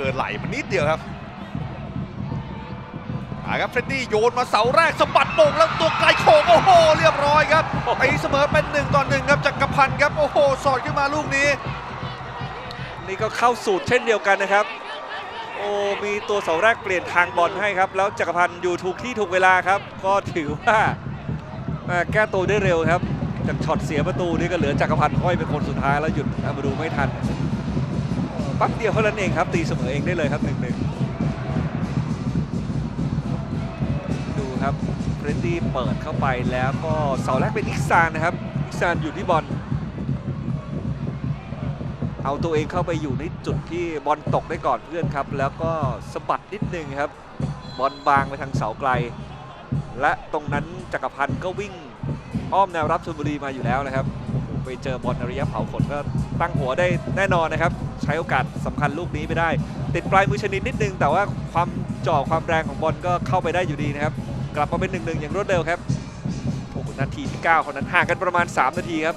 กินไหลมันนิดเดียวครับมาครับเฟรดดี้โยนมาเสาแรกสะบัดโป่งแล้วตัวไกลโขงโอ้โห เรียบร้อยครับตีเสมอเป็นหนึ่งต่อหนึ่งครับจักรพันธ์ครับโอ้โห สอดขึ้นมาลูกนี้ นี่ก็เข้าสูตรเช่นเดียวกันนะครับ โอ้ มีตัวเสาแรกเปลี่ยนทางบอลให้ครับ แล้วจักรพันธ์อยู่ถูกที่ถูกเวลาครับ ก็ถือว่าแก้ตัวได้เร็วครับจากช็อตเสียประตูนี่ก็เหลือจักรพันธ์ห้อยเป็นคนสุดท้ายแล้วหยุดมาดูไม่ทัน ปั๊บเดียวเท่านั้นเองครับ ตีเสมอเองได้เลยครับหนึ่งหนึ่งดูครับเฟรดดี้เปิดเข้าไปแล้วก็เสาแรกเป็นอิกซานนะครับอิกซานอยู่ที่บอลเอาตัวเองเข้าไปอยู่ในจุดที่บอลตกได้ก่อนเพื่อนครับ แล้วก็สะบัดนิดนึงครับ บอลบางไปทางเสาไกล และตรงนั้นจักรพันธ์ก็วิ่งอ้อมแนวรับชลบุรีมาอยู่แล้วนะครับ ไปเจอบอลอริยะเผาขนก็ตั้งหัวได้แน่นอนนะครับ ใช้โอกาสสำคัญลูกนี้ไปได้ ติดปลายมือชนิดนิดนึง แต่ว่าความจ่อความแรงของบอลก็เข้าไปได้อยู่ดีนะครับ กลับมาเป็นหนึ่งหนึ่งอย่างรวดเร็วครับโอ้โหนาทีที่9คนนั้นห่างกันประมาณ 3 นาทีครับ